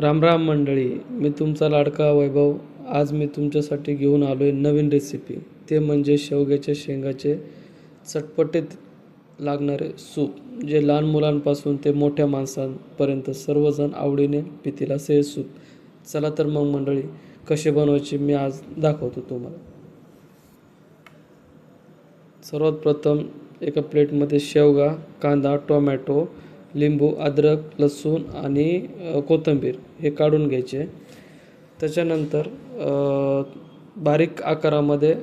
राम राम मंडळी मी तुमचा लाडका वैभव आज मी तुमच्यासाठी घेऊन आलो आहे नवीन रेसिपी ते म्हणजे शेवग्याच्या शेंगाचे चटपटीत लागणारे सूप जे लहान मुलांपासून ते मोठ्या माणसांपर्यंत सर्वजण आवडीने पितील असे हे सूप. चला तर मग मंडळी कसे बनवायचे मी आज दाखवतो तुम्हाला. सर्वात प्रथम एका प्लेटमध्ये शेवगा कांदा टोमॅटो लिंबू अद्रक लसूण आणि कोथिंबीर हे काढून घ्यायचे. त्याच्यानंतर बारीक आकारामध्ये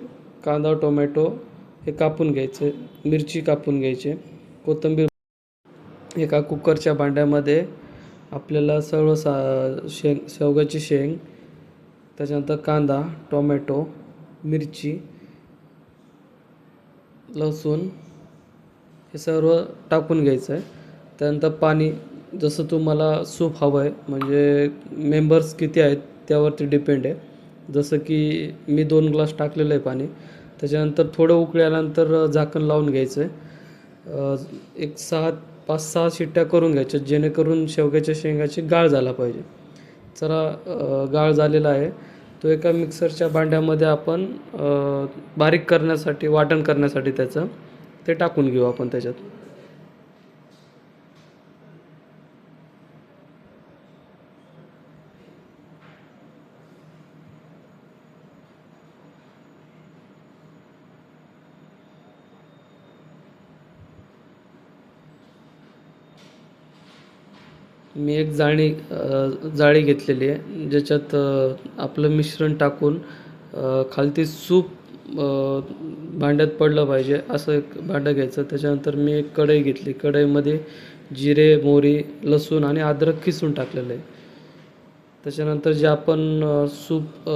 कांदा टोमॅटो हे कापून घ्यायचे. मिरची कापून घ्यायचे. कोथिंबीर एका कुकरच्या भांड्यामध्ये आपल्याला सर्व सा शेंग शेवग्याची शेंग त्याच्यानंतर कांदा टोमॅटो मिरची लसूण हे सर्व टाकून घ्यायचं आहे. त्यानंतर पाणी जसं तुम्हाला सूप हवं आहे म्हणजे मेंबर्स किती आहेत त्यावरती डिपेंड आहे. जसं की मी दोन ग्लास टाकलेलं आहे पाणी त्याच्यानंतर थोडं उकळी आल्यानंतर झाकण लावून घ्यायचं आहे. एक सहा पाच सहा शिट्ट्या करून घ्यायच्या जेणेकरून शेवग्याच्या शेंगाची गाळ झाला पाहिजे. जरा गाळ झालेला आहे. तो एका मिक्सरच्या भांड्यामध्ये आपण बारीक करण्यासाठी वाटण करण्यासाठी त्याचं ते टाकून घेऊ आपण त्याच्यात. मी एक जाळी जाळी घेतलेली आहे. ज्याच्यात आपलं मिश्रण टाकून खालती सूप भांड्यात पडलं पाहिजे असं एक भांडं घ्यायचं. त्याच्यानंतर मी एक कढई घेतली. कढईमध्ये जिरे मोहरी लसूण आणि अद्रक किसून टाकलेलं आहे. त्याच्यानंतर जे आपण सूप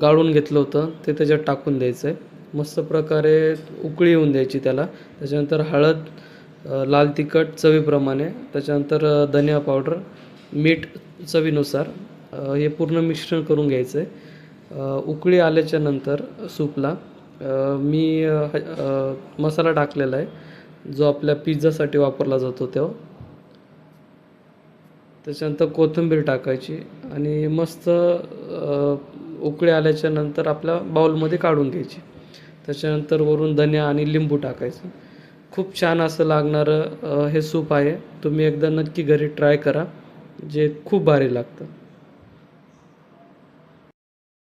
गाळून घेतलं होतं ते त्याच्यात टाकून द्यायचं आहे. मस्त प्रकारे उकळी येऊन द्यायची त्याला. त्याच्यानंतर हळद लाल तिखट चवीप्रमाणे त्याच्यानंतर धनिया पावडर मीठ चवीनुसार हे पूर्ण मिश्रण करून घ्यायचं. आहे उकळी आल्याच्यानंतर सूपला मी मसाला टाकलेला आहे जो आपल्या पिझ्झासाठी वापरला जातो तो. त्याच्यानंतर कोथिंबीर टाकायची आणि मस्त उकळी आल्याच्यानंतर आपल्या बाउलमध्ये काढून घ्यायची. त्याच्यानंतर वरून धनिया आणि लिंबू टाकायचं. खूप छान असं लागणारं हे सूप आहे. तुम्ही एकदा नक्की घरी ट्राय करा जे खूप भारी लागतं.